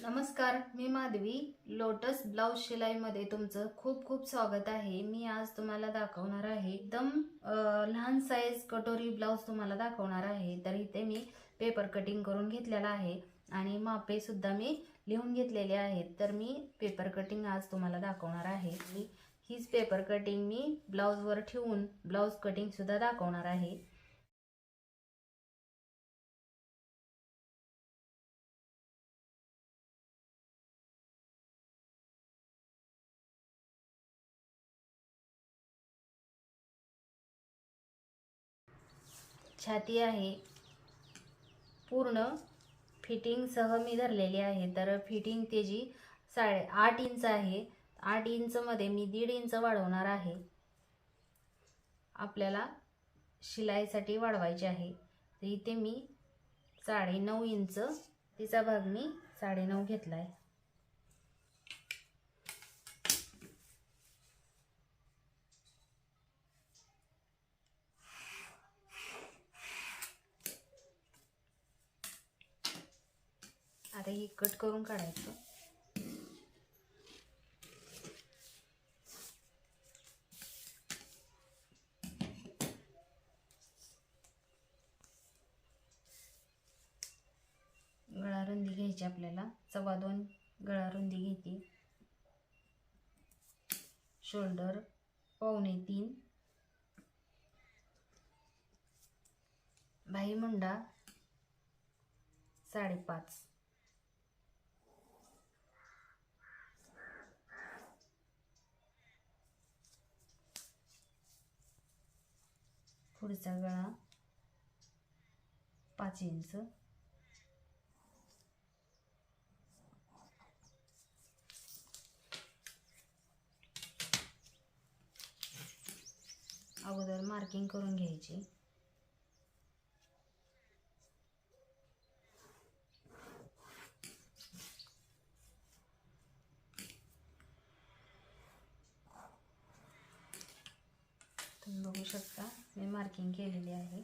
नमस्कार मी Madhavi. Lotus blouse शिलाईमध्ये तुमचं खूप खूप स्वागत आहे. मी आज तुम्हाला दाखवणार आहे एकदम लहान साईज कटोरी ब्लाऊज तुम्हाला दाखवणार आहे. तर इथे मी पेपर कटिंग करून घेतलेला आहे आणि मापेसुद्धा मी लिहून घेतलेले आहेत. तर मी पेपर कटिंग आज तुम्हाला दाखवणार आहे. हीच पेपर कटिंग मी ब्लाऊजवर ठेवून ब्लाऊज कटिंगसुद्धा दाखवणार आहे. छाती आहे. पूर्ण फिटिंगसह मी धरलेली आहे. तर फिटिंग त्याची साडे आठ इंच आहे आठ इंचमध्ये मी दीड इंच वाढवणार आहे. आपल्याला शिलाईसाठी वाढवायचे आहे. तर इथे मी साडे नऊ इंच तिचा भाग मी साडे नऊ घेतला आहे आता ही कट करून काढायचं. गळारुंदी घ्यायची आपल्याला. सव्वा दोन गळारुंदी घेते. शोल्डर पावणे तीन. भाई मुंडा साडेपाच. पुढचा गळा पाच इंच. अगोदर मार्किंग करून घ्यायची तुम्ही बघू शकता मी मार्किंग केलेली आहे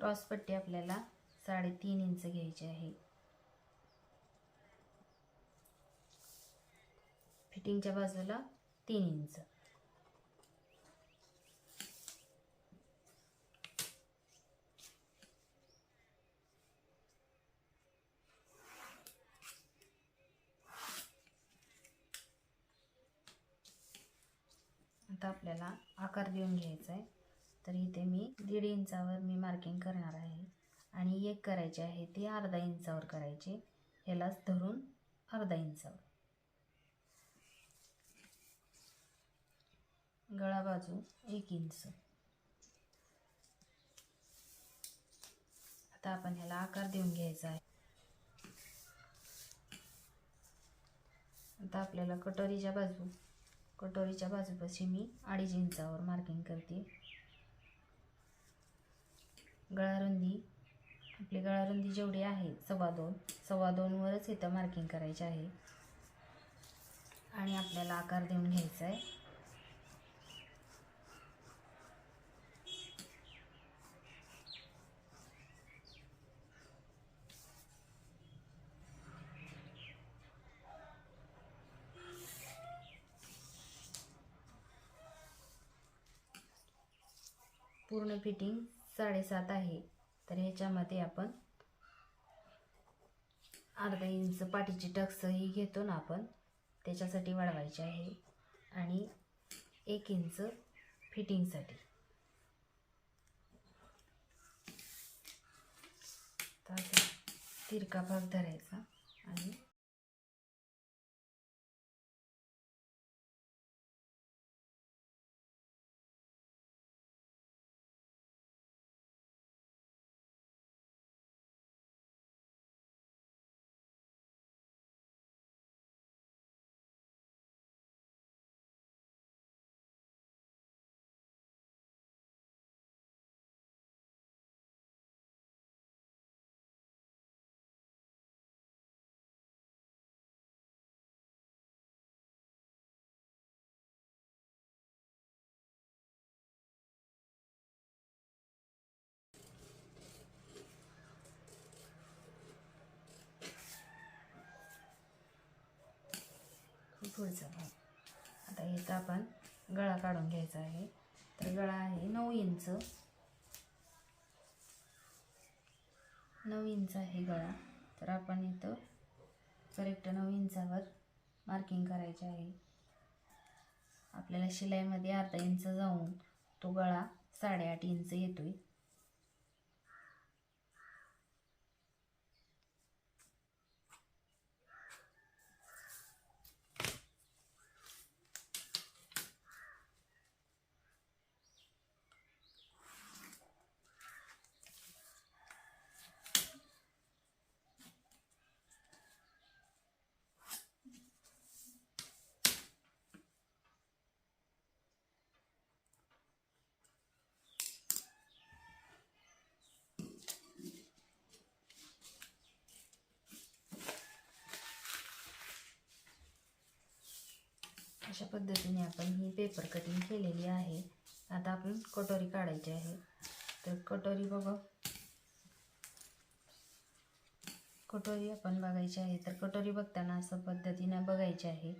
क्रॉस पट्टी आपल्याला साडेतीन इंच घ्यायची आहे. फिटिंगच्या बाजूला तीन इंच आता आपल्याला आकार देऊन घ्यायचा आहे तर इथे मी दीड इंचावर मी मार्किंग करणार आहे. आणि एक करायचे आहे ती अर्धा इंचावर करायचे. ह्यालाच धरून अर्धा इंचावर. गळा बाजू एक इंच. आता आपण ह्याला आकार देऊन घ्यायचा आहे. आता आपल्याला कटोरीच्या बाजू कटोरीच्या बाजूपाशी मी अडीच इंचावर मार्किंग करते. गळारुंदी आपली गळारुंदी जेवढी आहे सव्वा दोन सव्वा दोनवरच इथं मार्किंग करायचे आहे. आणि आपल्याला आकार देऊन घ्यायचा आहे. पूर्ण फिटिंग साडेसात आहे. तर ह्याच्यामध्ये आपण अर्धा इंच पाठीची टक्स ही घेतो ना आपण त्याच्यासाठी वाढवायची आहे. आणि एक इंच फिटिंगसाठी. तर तिरका भाग धरायचा आणि पुढचं भाग आता इथं आपण गळा काढून घ्यायचा आहे. तर गळा आहे नऊ इंच. नऊ इंच आहे गळा. तर आपण इथं करेक्ट नऊ इंचावर मार्किंग करायचे आहे. आपल्याला शिलाईमध्ये अर्धा इंच जाऊन तो गळा साडेआठ इंच येतोय. अशा पद्धतीने आपण ही पेपर कटिंग केलेली आहे. आता आपण कटोरी काढायची आहे. तर कटोरी बघा. कटोरी आपण बघायची आहे. तर कटोरी बघताना असं पद्धतीनं बघायची आहे.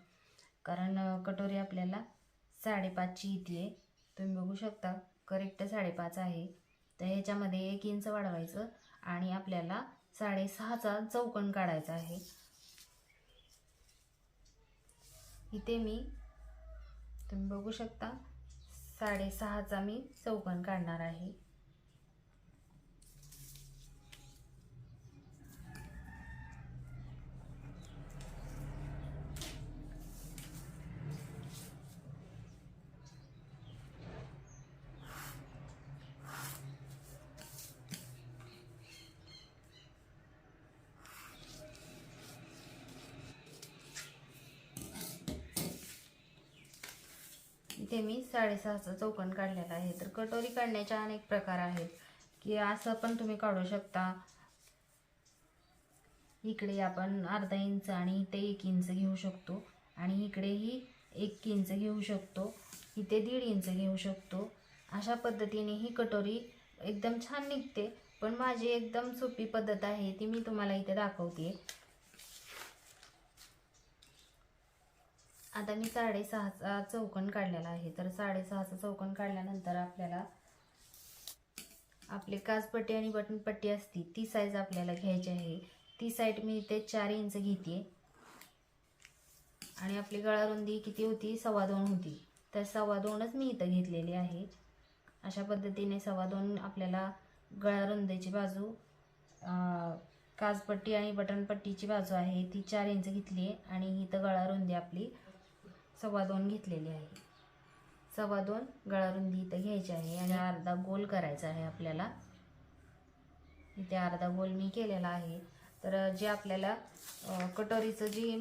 कारण कटोरी आपल्याला साडेपाचची इथे आहे. तुम्ही बघू शकता करेक्ट साडेपाच आहे. तर ह्याच्यामध्ये एक इंच वाढवायचं आणि आपल्याला साडेसहाचा चौकण काढायचा आहे. इथे मी तुम्ही बघू शकता. साडेसहाचा मी चौकण काढणार आहे. इथे मी साडेसहाचा चौकण काढलेला आहे. तर कटोरी काढण्याचे अनेक प्रकार आहेत. की असं पण तुम्ही काढू शकता. इकडे आपण अर्धा इंच आणि इथे एक इंच घेऊ शकतो. आणि इकडेही एक इंच घेऊ शकतो. इथे दीड इंच घेऊ शकतो. अशा पद्धतीने ही कटोरी एकदम छान निघते. पण माझी एकदम सोपी पद्धत आहे ती मी तुम्हाला इथे दाखवते आता मी साडेसहाचा चौकण काढलेला आहे. तर साडेसहाचा चौकण काढल्यानंतर आपल्याला आपली काजपट्टी आणि बटनपट्टी असती ती साईज आपल्याला घ्यायची आहे. ती साईड मी इथे चार इंच घेते आणि आपली गळा रुंदी किती होती? सव्वा दोन होती. तर सव्वा दोनच मी इथं घेतलेली आहे. अशा पद्धतीने सव्वा दोन आपल्याला गळा रुंदीची बाजू काजपट्टी आणि बटनपट्टीची बाजू आहे ती चार इंच घेतली आहे आणि इथं गळा रुंदी आपली सव्वा दोन घेतलेली आहे. सव्वा दोन गळारुंदी इथं घ्यायची आहे आणि अर्धा गोल करायचा आहे आपल्याला. इथे अर्धा गोल मी केलेला आहे. तर जे आपल्याला कटोरीचं जी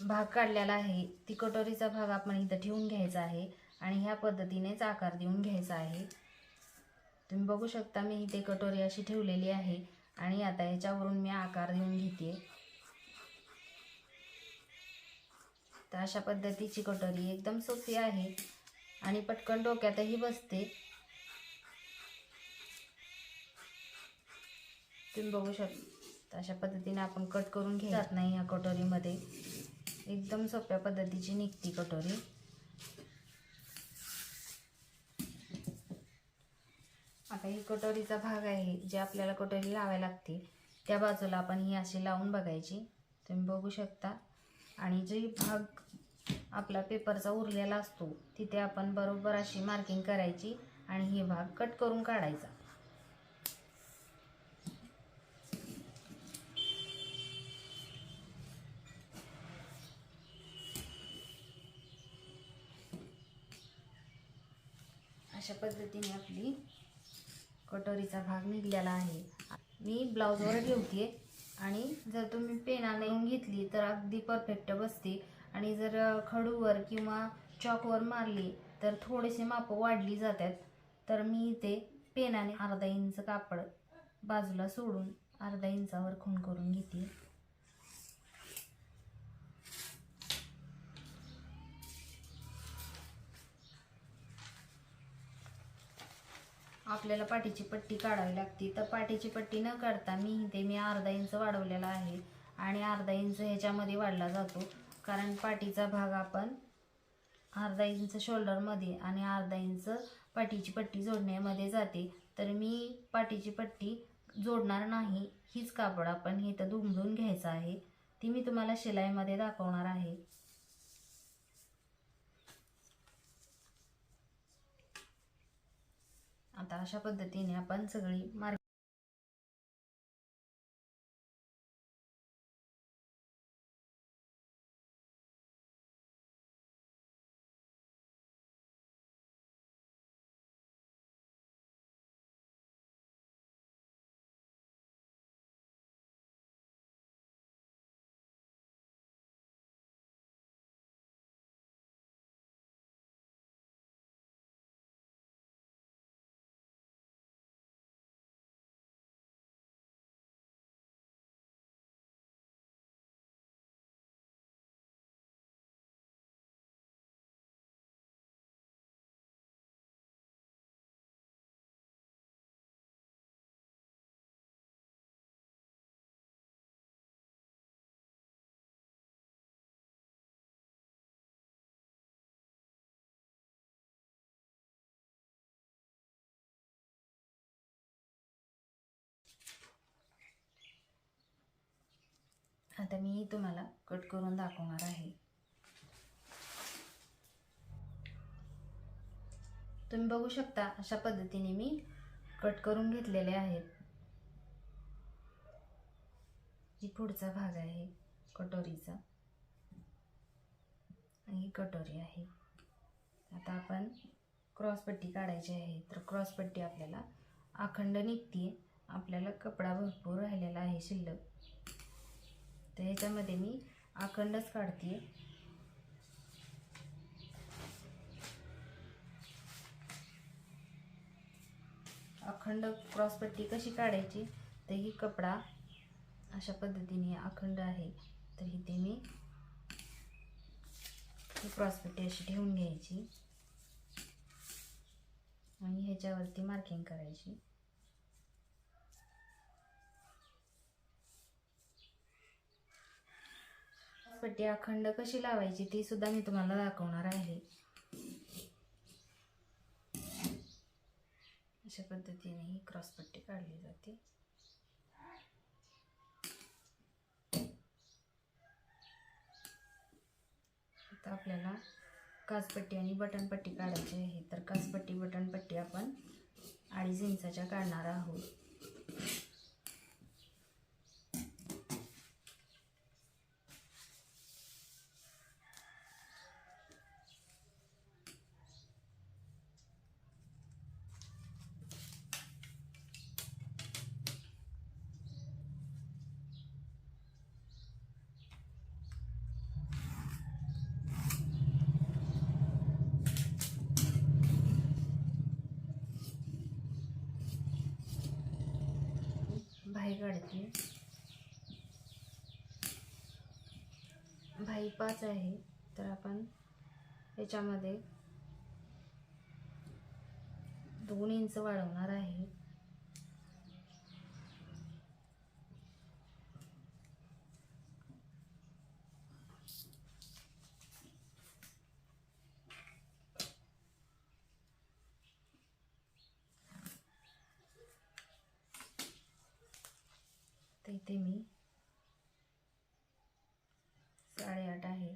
भाग काढलेला आहे ती कटोरीचा भाग आपण इथं ठेवून घ्यायचा आहे आणि ह्या पद्धतीनेच आकार देऊन घ्यायचा आहे. तुम्ही बघू शकता मी इथे कटोरी अशी ठेवलेली आहे आणि आता ह्याच्यावरून मी आकार देऊन घेते तर अशा पद्धतीची कटोरी एकदम सोपी आहे. आणि पटकन डोक्यातही बसते. तुम्ही बघू शकता अशा पद्धतीने आपण कट करून घेत नाही या कटोरीमध्ये. एकदम सोप्या पद्धतीची निघती कटोरी. आता ही कटोरीचा भाग आहे जे आपल्याला कटोरी लावायला लागते त्या बाजूला आपण ही अशी लावून बघायची. तुम्ही बघू शकता. आणि जे भाग आपला पेपरचा उरलेला असतो तिथे आपण बरोबर अशी मार्किंग करायची आणि हे भाग कट करून काढायचा. अशा पद्धतीने आपली कटोरीचा भाग निघलेला आहे. मी ब्लाऊजवर ठेवते आणि जर तुम्ही पेनाने घेतली तर अगदी परफेक्ट बसते. आणि जर खडूवर किंवा चॉकवर मारली तर थोडेसे मापं वाढली जातात. तर मी इथे पेनाने अर्धा इंच कापड बाजूला सोडून अर्धा इंचावर खून करून घेते. आपल्याला पाठीची पट्टी काढावी लागते. तर पाठीची पट्टी न काढता मी इथे मी अर्धा इंच वाढवलेला आहे आणि अर्धा इंच ह्याच्यामध्ये वाढला जातो. कारण पाठीचा भाग आपण अर्धा इंच शोल्डरमध्ये आणि अर्धा इंच पाठीची पट्टी जोडण्यामध्ये जाते. तर मी पाठीची पट्टी जोडणार नाही हीच कापड आपण हे तर दुमडून घ्यायचं आहे. ती मी तुम्हाला शिलाईमध्ये दाखवणार आहे. आता अशा पद्धतीने आपण सगळी मार्क आता मी तुम्हाला कट करून दाखवणार आहे. तुम्ही बघू शकता अशा पद्धतीने मी कट करून घेतलेले आहेत. ही पुढचा भाग आहे कटोरीचा. आणि ही कटोरी आहे. आता आपण क्रॉसपट्टी काढायची आहे. तर क्रॉसपट्टी आपल्याला अखंड निघते आपल्याला कपडा भरपूर राहिलेला आहे शिल्लक. तर ह्याच्यामध्ये मी अखंडच काढते. अखंड क्रॉसपट्टी कशी काढायची? तर ही कपडा अशा पद्धतीने अखंड आहे. तर इथे मी ही क्रॉसपट्टी अशी ठेवून घ्यायची. आणि ह्याच्यावरती मार्किंग करायची. पट्टी अखंड कशी लावायची ती सुद्धा मी तुम्हाला दाखवणार आहे. अशा पद्धतीने ही क्रॉसपट्टी काढली जाते. आता आपल्याला काचपट्टी आणि बटनपट्टी काढायची आहे. तर काचपट्टी बटनपट्टी आपण अडीच इंचाच्या काढणार आहोत भाई काढते. भाई पाच आहे तर आपण याच्यामध्ये दोन इंच वाढवणार आहे तर इथे मी साडेआठ आहे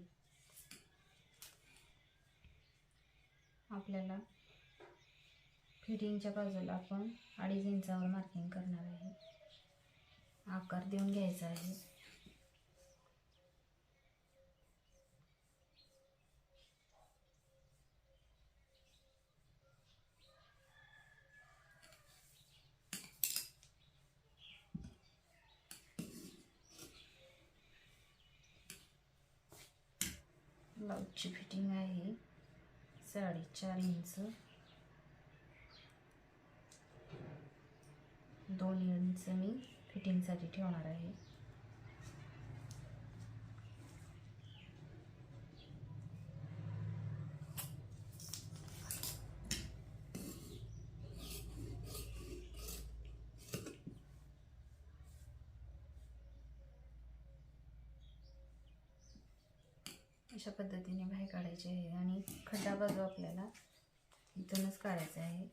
आपल्याला फिटिंगच्या बाजूला आपण अडीच इंचावर मार्किंग करणार आहे. आकार देऊन घ्यायचा आहे. ब्लाऊजची फिटिंग आहे. साडेचार इंच. दोन इंच मी फिटिंगसाठी ठेवणार आहे अशा पद्धतीने बाहेर काढायची आहे आणि खड्डा बाजू आपल्याला. इथूनच काढायचा आहे.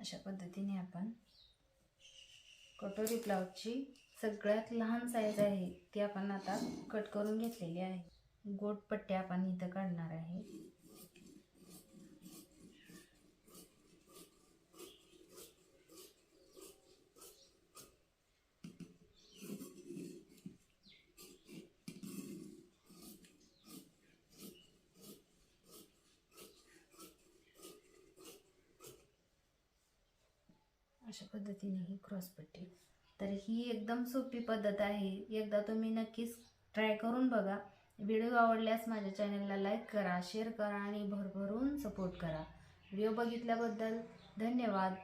अशा पद्धतीने आपण कटोरी ब्लाऊजची सगळ्यात लहान साईज आहे ती आपण आता कट करून घेतलेली आहे. गोट पट्टी आपण इथं काढणार आहे. अशा पद्धतीने ही क्रॉस पट्टी. तर ही एकदम सोपी पद्धत आहे. एकदा तुम्ही नक्कीच ट्राय करून बघा. व्हिडिओ आवडल्यास माझ्या चॅनलला लाईक करा शेअर करा आणि भरभरून सपोर्ट करा. व्हिडिओ बघितल्याबद्दल धन्यवाद.